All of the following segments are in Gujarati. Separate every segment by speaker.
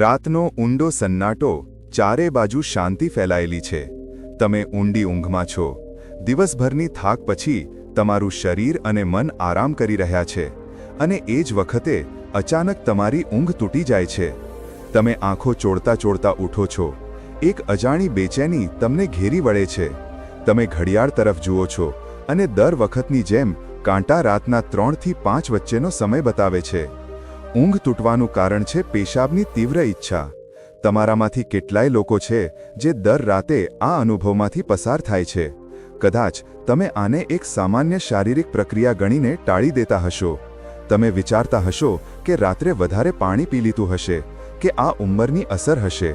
Speaker 1: રાતનો ઊંડો સન્નાટો ચારે બાજુ શાંતિ ફેલાયેલી છે. તમે ઊંડી ઊંઘમાં છો. દિવસભરની થાક પછી તમારું શરીર અને મન આરામ કરી રહ્યા છે અને એ જ વખતે અચાનક તમારી ઊંઘ તૂટી જાય છે. તમે આંખો ચોડતા ચોડતા ઉઠો છો. એક અજાણી બેચેની તમને ઘેરી વળે છે. તમે ઘડિયાળ તરફ જુઓ છો અને દર વખતની જેમ કાંટા રાતના ત્રણથી પાંચ વચ્ચેનો સમય બતાવે છે. ઊંઘ તૂટવાનું કારણ છે પેશાબની તીવ્ર ઈચ્છા. તમારામાંથી કેટલાય લોકો છે જે દર રાતે આ અનુભવમાંથી પસાર થાય છે. કદાચ તમે આને એક સામાન્ય શારીરિક પ્રક્રિયા ગણીને ટાળી દેતા હશો. તમે વિચારતા હશો કે રાત્રે વધારે પાણી પી લીધું હશે, કે આ ઉંમરની અસર હશે.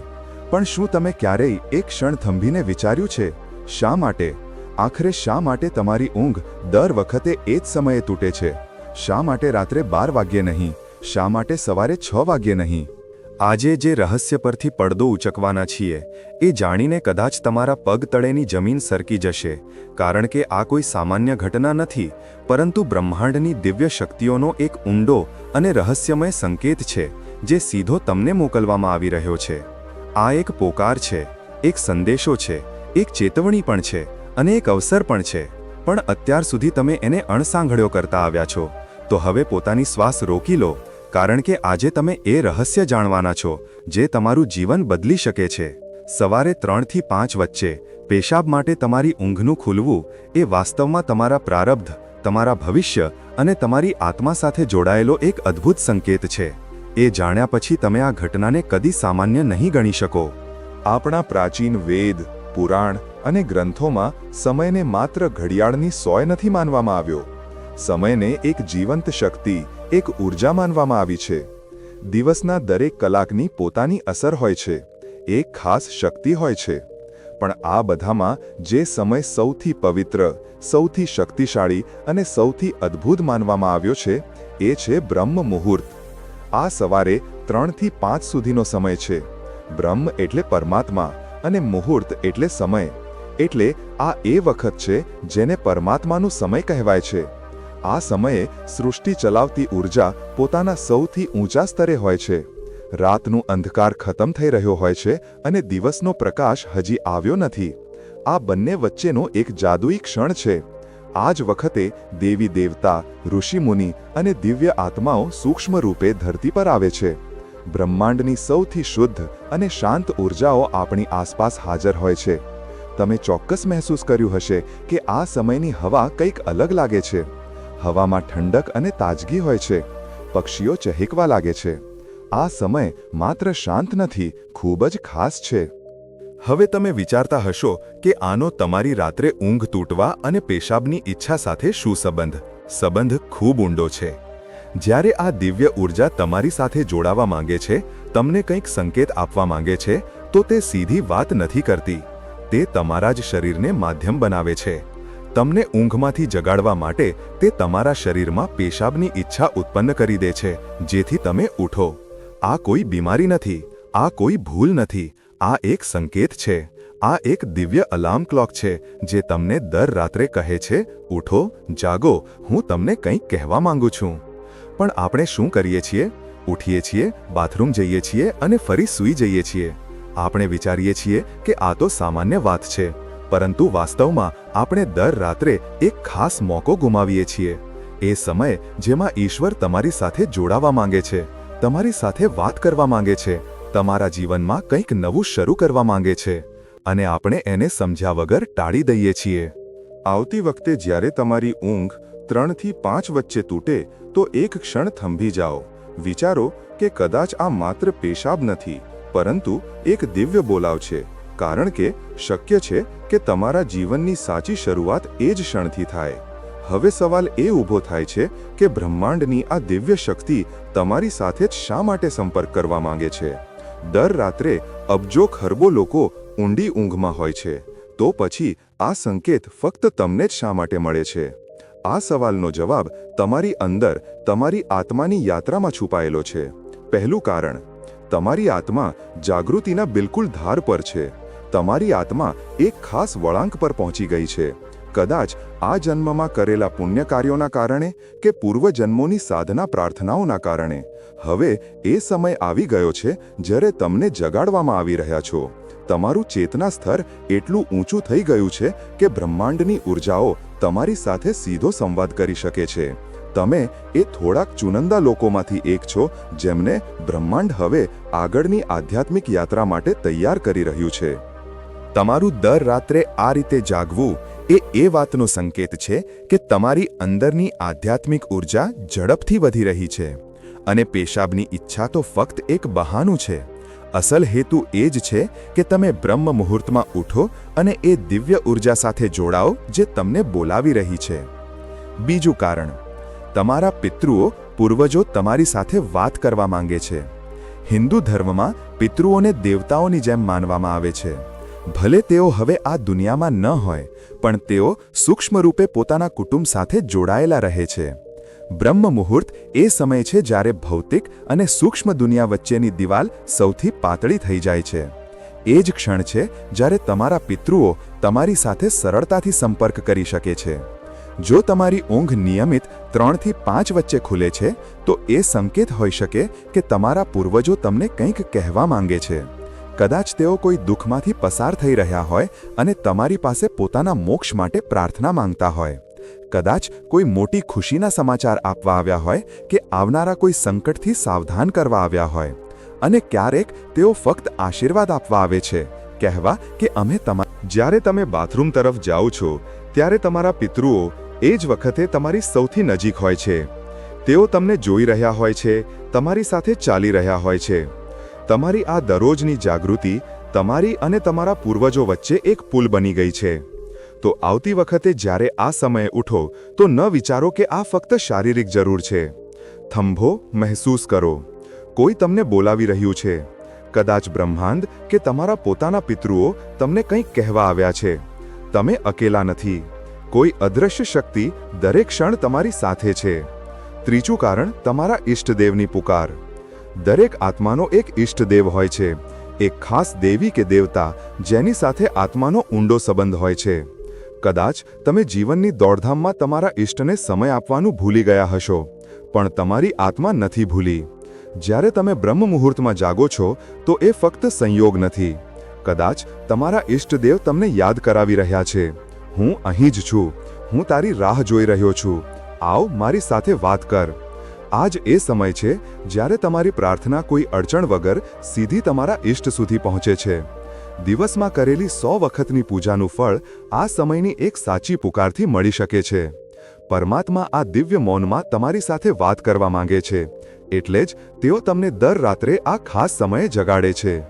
Speaker 1: પણ શું તમે ક્યારેય એક ક્ષણ થંભીને વિચાર્યું છે? શા માટે? આખરે શા માટે તમારી ઊંઘ દર વખતે એ જ સમયે તૂટે છે? શા માટે રાત્રે બાર વાગ્યે નહીં? શા માટે સવારે છ વાગ્યે નહીં? આજે જે રહસ્ય પરથી પડદો ઉચકવાના છીએ, એ જાણીને કદાચ તમારા પગ તળેની જમીન સરકી જશે, કારણ કે આ કોઈ સામાન્ય ઘટના નથી, પરંતુ બ્રહ્માંડની દિવ્ય શક્તિઓનો એક ઊંડો અને રહસ્યમય સંકેત છે, જે સીધો તમને મોકલવામાં આવી રહ્યો છે. આ એક પોકાર છે, એક સંદેશો છે, એક ચેતવણી પણ છે, અને એક અવસર પણ છે, પણ અત્યાર સુધી તમે એને અણસાંઘળ્યો કરતા આવ્યા છો. તો હવે પોતાની શ્વાસ રોકી લો, કારણ કે આજે તમે એ રહસ્ય જાણવાના છો, જે તમારું જીવન બદલી શકે છે. સવારે ત્રણથી પાંચ વચ્ચે, પેશાબ માટે તમારી ઊંઘનું ખુલવું, એ વાસ્તવમાં તમારા પ્રારબ્ધ, તમારા ભવિષ્ય અને તમારી આત્મા સાથે જોડાયેલો એક અદ્ભુત સંકેત છે. એ જાણ્યા પછી તમે આ ઘટનાને કદી સામાન્ય નહીં ગણી શકો. આપણા પ્રાચીન વેદ, પુરાણ અને ગ્રંથોમાં સમયને માત્ર ઘડિયાળની સોય નથી માનવામાં આવ્યો. સમયને એક જીવંત શક્તિ, એક ઊર્જા માનવામાં આવી છે. દિવસના દરેક કલાકની પોતાની અસર હોય છે, એક ખાસ શક્તિ હોય છે. પણ આ બધામાં જે સમય સૌથી પવિત્ર, સૌથી શક્તિશાળી અને સૌથી અદ્ભુત માનવામાં આવ્યો છે, એ છે બ્રહ્મ મુહૂર્ત. આ સવારે ત્રણથી પાંચ સુધીનો સમય છે. બ્રહ્મ એટલે પરમાત્મા અને મુહૂર્ત એટલે સમય. એટલે આ એ વખત છે જેને પરમાત્માનું સમય કહેવાય છે. આ સમયે સૃષ્ટિ ચલાવતી ઊર્જા પોતાના સૌથી ઊંચા સ્તરે હોય છે. રાતનું અંધકાર ખતમ થઈ રહ્યો હોય છે અને દિવસનો પ્રકાશ હજી આવ્યો નથી. આ બંને વચ્ચેનો એક જાદુઈ ક્ષણ છે. આ જ વખતે દેવી દેવતા ઋષિમુનિ અને દિવ્ય આત્માઓ સૂક્ષ્મ રૂપે ધરતી પર આવે છે. બ્રહ્માંડની સૌથી શુદ્ધ અને શાંત ઊર્જાઓ આપણી આસપાસ હાજર હોય છે. તમે ચોક્કસ મહેસૂસ કર્યું હશે કે આ સમયની હવા કંઈક અલગ લાગે છે. હવામાં ઠંડક અને તાજગી હોય છે. પક્ષીઓ ચહેકવા લાગે છે. આ સમય માત્ર શાંત નથી, ખૂબ જ ખાસ છે. હવે તમે વિચારતા હશો કે આનો તમારી રાત્રે ઊંઘ તૂટવા અને પેશાબની ઈચ્છા સાથે શું સંબંધ? સંબંધ ખૂબ ઊંડો છે. જ્યારે આ દિવ્ય ઊર્જા તમારી સાથે જોડાવા માંગે છે, તમને કંઈક સંકેત આપવા માંગે છે, તો તે સીધી વાત નથી કરતી. તે તમારા જ શરીરને માધ્યમ બનાવે છે. તમને ઊંઘમાંથી જગાડવા માટે તે તમારા શરીરમાં પેશાબની ઈચ્છા ઉત્પન્ન કરી દે છે, જેથી તમે ઉઠો. આ કોઈ બીમારી નથી, આ કોઈ ભૂલ નથી, આ એક સંકેત છે. આ એક દિવ્ય અલાર્મ ક્લોક છે, જે તમને દર રાત્રે કહે છે, ઉઠો, જાગો, હું તમને કંઈક કહેવા માંગુ છું. પણ આપણે શું કરીએ છીએ? ઉઠીએ છીએ, બાથરૂમ જઈએ છીએ અને ફરી સૂઈ જઈએ છીએ. આપણે વિચારીએ છીએ કે આ તો સામાન્ય વાત છે. પરંતુ વાસ્તવમાં આપણે દર રાત્રે એક ખાસ મોકો ગુમાવીએ છીએ. એ સમય જેમાં ઈશ્વર તમારી સાથે જોડાવા માંગે છે, તમારી સાથે વાત કરવા માંગે છે, તમારા જીવનમાં કંઈક નવું શરૂ કરવા માંગે છે અને આપણે એને સમજ્યા વગર ટાળી દઈએ છીએ. આવતી વખતે જ્યારે તમારી ઊંઘ ત્રણથી પાંચ વચ્ચે તૂટે, તો એક ક્ષણ થંભી જાઓ. વિચારો કે કદાચ આ માત્ર પેશાબ નથી, પરંતુ એક દિવ્ય બોલાવ છે. કારણ કે શક્ય છે કે તમારા જીવનની સાચી શરૂઆત એ જ ક્ષણથી થાય. હવે સવાલ એ ઊભો થાય છે કે બ્રહ્માંડની આ દિવ્ય શક્તિ તમારી સાથે જ શા માટે સંપર્ક કરવા માંગે છે? દર રાત્રે અબજો ખરબો લોકો ઊંડી ઊંઘમાં હોય છે, તો પછી આ સંકેત ફક્ત તમને જ શા માટે મળે છે? આ સવાલનો જવાબ તમારી અંદર તમારી આત્માની યાત્રામાં છુપાયેલો છે. પહેલું કારણ, તમારી આત્મા જાગૃતિના બિલકુલ ધાર પર છે. તમારી આત્મા એક ખાસ વળાંક પર પહોંચી ગઈ છે. કદાચ આ જન્મમાં કરેલા પુણ્ય કાર્યોના કારણે કે પૂર્વજન્મોની સાધના પ્રાર્થનાઓના કારણે. હવે એ સમય આવી ગયો છે જ્યારે તમને જગાડવામાં આવી રહ્યા છો. તમારું ચેતના સ્તર એટલું ઊંચું થઈ ગયું છે કે બ્રહ્માંડની ઉર્જાઓ તમારી સાથે સીધો સંવાદ કરી શકે છે. તમે એ થોડાક ચુનંદા લોકોમાંથી એક છો જેમને બ્રહ્માંડ હવે આગળની આધ્યાત્મિક યાત્રા માટે તૈયાર કરી રહ્યું છે. તમારું દર રાત્રે આ રીતે જાગવું એ એ વાતનો સંકેત છે કે તમારી અંદરની આધ્યાત્મિક ઊર્જા ઝડપથી વધી રહી છે અને પેશાબની ઈચ્છા તો ફક્ત એક બહાનું છે. અસલ હેતુ એ જ છે કે તમે બ્રહ્મ મુહૂર્તમાં ઉઠો અને એ દિવ્ય ઊર્જા સાથે જોડાઓ જે તમને બોલાવી રહી છે. બીજું કારણ, તમારા પિતૃઓ પૂર્વજો તમારી સાથે વાત કરવા માંગે છે. હિન્દુ ધર્મમાં પિતૃઓને દેવતાઓની જેમ માનવામાં આવે છે. ભલે તેઓ હવે આ દુનિયામાં ન હોય, પણ તેઓ સૂક્ષ્મ રૂપે પોતાના કુટુંબ સાથે જોડાયેલા રહે છે. બ્રહ્મ મુહૂર્ત એ સમય છે જ્યારે ભૌતિક અને સૂક્ષ્મ દુનિયા વચ્ચેની દિવાલ સૌથી પાતળી થઈ જાય છે. એ જ ક્ષણ છે જ્યારે તમારા પિતૃઓ તમારી સાથે સરળતાથી સંપર્ક કરી શકે છે. જો તમારી ઊંઘ નિયમિત ત્રણથી પાંચ વચ્ચે ખુલે છે, તો એ સંકેત હોઈ શકે કે તમારા પૂર્વજો તમને કંઈક કહેવા માંગે છે. કદાચ તેઓ કોઈ દુઃખમાંથી પસાર થઈ રહ્યા હોય અને તમારી પાસે પોતાના મોક્ષ માટે પ્રાર્થના માંગતા હોય. કદાચ કોઈ મોટી ખુશીના સમાચાર આપવા આવ્યા હોય કે આવનારા કોઈ સંકટથી સાવધાન કરવા આવ્યા હોય. અને ક્યારેક તેઓ ફક્ત આશીર્વાદ આપવા આવે છે. કહેવા કે અમે તમા, જ્યારે તમે બાથરૂમ તરફ જાઓ છો, ત્યારે તમારા પિતૃઓ એ જ વખતે તમારી સૌથી નજીક હોય છે. તેઓ તમને જોઈ રહ્યા હોય છે, તમારી સાથે ચાલી રહ્યા હોય છે. તમારી આ દરરોજની જાગૃતિ તમારી અને તમારા પૂર્વજો વચ્ચે એક પુલ બની ગઈ છે. તો આવતી વખતે જ્યારે આ સમયે ઉઠો, તો ન વિચારો કે આ ફક્ત શારીરિક જરૂર છે. થંભો મહેસૂસ કરો. કોઈ તમને બોલાવી રહ્યું છે. કદાચ બ્રહ્માંડ કે તમારા પોતાના પિતૃઓ તમને કંઈક કહેવા આવ્યા છે. તમે અકેલા નથી. કોઈ અદૃશ્ય શક્તિ દરેક ક્ષણ તમારી સાથે છે. ત્રીજું કારણ તમારા ઈષ્ટદેવની પુકાર. દરેક આત્માનો એક ઈષ્ટદેવ હોય છે. એક ખાસ દેવી કે દેવતા જેની સાથે આત્માનો ઊંડો સંબંધ હોય છે. કદાચ તમે જીવનની દોડધામમાં તમારા ઇષ્ટને સમય આપવાનું ભૂલી ગયા હશો, પણ તમારી આત્મા નથી ભૂલી. જ્યારે તમે બ્રહ્મ મુહૂર્તમાં જાગો છો, તો એ ફક્ત સંયોગ નથી. કદાચ તમારા ઇષ્ટદેવ તમને યાદ કરાવી રહ્યા છે, હું અહીં જ છું, હું તારી રાહ જોઈ રહ્યો છું, આવ મારી સાથે વાત કર. આજ એ સમય છે જ્યારે તમારી પ્રાર્થના કોઈ અડચણ વગર સીધી તમારા ઇષ્ટ સુધી પહોંચે છે. દિવસમાં કરેલી સો વખતની પૂજાનું ફળ આ સમયની એક સાચી પુકારથી મળી શકે છે. પરમાત્મા આ દિવ્ય મૌનમાં તમારી સાથે વાત કરવા માંગે છે. એટલે જ તેઓ તમને દર રાત્રે આ ખાસ સમયે જગાડે છે.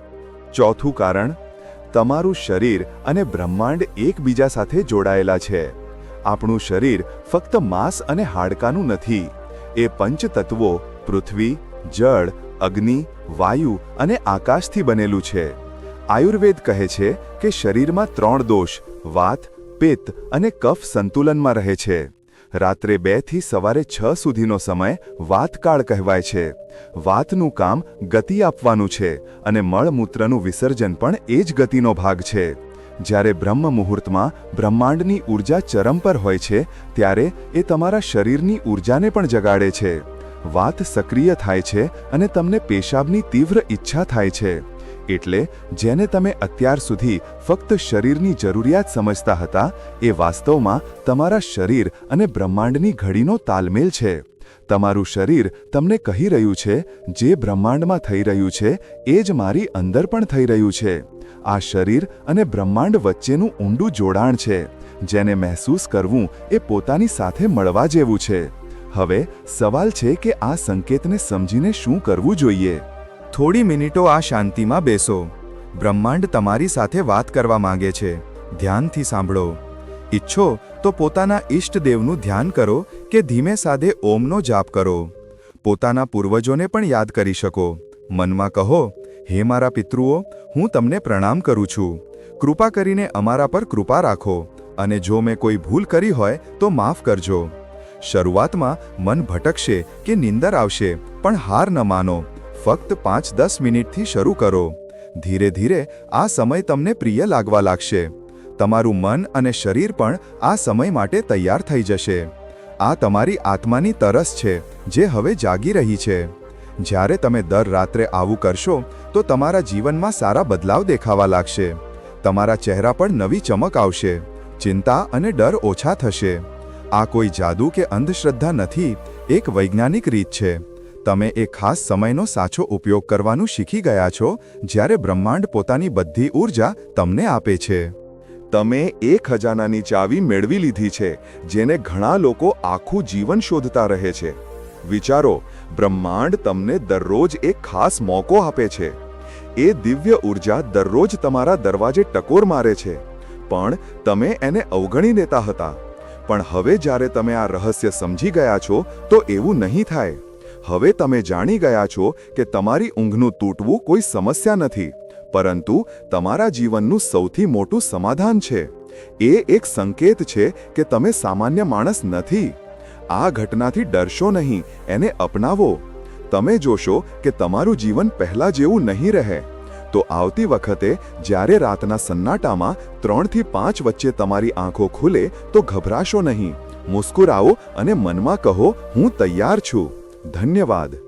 Speaker 1: ચોથું કારણ, તમારું શરીર અને બ્રહ્માંડ એકબીજા સાથે જોડાયેલા છે. આપણું શરીર ફક્ત માંસ અને હાડકાનું નથી એ પંચતત્વો પૃથ્વી, જળ, અગ્નિ, વાયુ અને આકાશથી બનેલું છે. આયુર્વેદ કહે છે કે શરીરમાં ત્રણ દોષ, વાત, પિત્ત અને કફ સંતુલનમાં રહે છે. રાત્રે બેથી સવારે છ સુધીનો સમય વાતકાળ કહેવાય છે. વાતનું કામ ગતિ આપવાનું છે અને મળમૂત્રનું વિસર્જન પણ એ જ ગતિનો ભાગ છે. જ્યારે બ્રહ્મ મુહૂર્તમાં બ્રહ્માંડની ઊર્જા ચરમ પર હોય છે, ત્યારે એ તમારા શરીરની ઊર્જાને પણ જગાડે છે. વાત સક્રિય થાય છે અને તમને પેશાબની તીવ્ર ઈચ્છા થાય છે. એટલે જેને તમે અત્યાર સુધી ફક્ત શરીરની જરૂરિયાત સમજતા હતા, એ વાસ્તવમાં તમારા શરીર અને બ્રહ્માંડની ઘડીનો તાલમેલ છે. તમારું શરીર તમને કહી રહ્યું છે, જે બ્રહ્માંડમાં થઈ રહ્યું છે, એ જ મારી અંદર પણ થઈ રહ્યું છે. આ શરીર અને બ્રહ્માંડ વચ્ચેનું ઊંડું જોડાણ છે, જેને મહેસૂસ કરવું એ પોતાની સાથે મળવા જેવું છે. હવે, સવાલ છે કે આ સંકેતને સમજીને શું કરવું જોઈએ? થોડી મિનિટો આ શાંતિમાં બેસો. બ્રહ્માંડ તમારી સાથે વાત કરવા માંગે છે. ધ્યાનથી સાંભળો. ઈચ્છો તો પોતાના ઈષ્ટદેવનું ધ્યાન કરો કે ધીમે સાધે ઓમનો જાપ કરો. પોતાના પૂર્વજોને પણ યાદ કરી શકો. મનમાં કહો હે મારા પિતૃઓ, હું તમને પ્રણામ કરું છું. કૃપા કરીને અમારા પર કૃપા રાખો અને જો મેં કોઈ ભૂલ કરી હોય તો માફ કરજો. શરૂઆતમાં મન ભટકશે કે નિંદર આવશે, પણ હાર ન માનો. ફક્ત પાંચ દસ મિનિટથી શરૂ કરો. ધીરે ધીરે આ સમય તમને પ્રિય લાગવા લાગશે. તમારું મન અને શરીર પણ આ સમય માટે તૈયાર થઈ જશે. આ તમારી આત્માની તરસ છે, જે હવે જાગી રહી છે. જ્યારે તમે દર રાત્રે આવું કરશો તો તમારા જીવનમાં સારા બદલાવ દેખાવા લાગશે. તમારા ચહેરા પર નવી ચમક આવશે. ચિંતા અને ડર ઓછા થશે. આ કોઈ જાદુ કે અંધશ્રદ્ધા નથી, એક વૈજ્ઞાનિક રીત છે. તમે એ ખાસ સમયનો સાચો ઉપયોગ કરવાનું શીખી ગયા છો, જ્યારે બ્રહ્માંડ પોતાની બધી ઊર્જા તમને આપે છે. તમે એ ખજાનાની ચાવી મેળવી લીધી છે, જેને ઘણા લોકો આખું જીવન શોધતા રહે છે. વિચારો બ્રહ્માંડ તમને દરરોજ એક ખાસ મોકો આપે છે. એ દિવ્ય ઊર્જા દરરોજ તમારા દરવાજે ટકોર મારે છે. પણ તમે એને અવગણી દેતા હતા. પણ હવે જ્યારે તમે આ રહસ્ય સમજી ગયા છો, તો એવું નહીં થાય. હવે તમે જાણી ગયા છો કે તમારી ઊંઘનું તૂટવું કોઈ સમસ્યા નથી. પરંતુ તમારા જીવનનું સૌથી મોટું સમાધાન છે. એ એક સંકેત છે કે તમે સામાન્ય માણસ નથી. આ ઘટનાથી ડરશો નહીં, એને અપનાવો. તમે જોશો કે તમારું જીવન પહેલા જેવું નહીં રહે. તો આવતી વખતે જ્યારે રાતના સન્નાટામાં ત્રણથી પાંચ વચ્ચે તમારી આંખો ખુલે તો ગભરાશો નહીં. મુસ્કુરાવો અને મનમાં કહો, હું તૈયાર છું. ધન્યવાદ.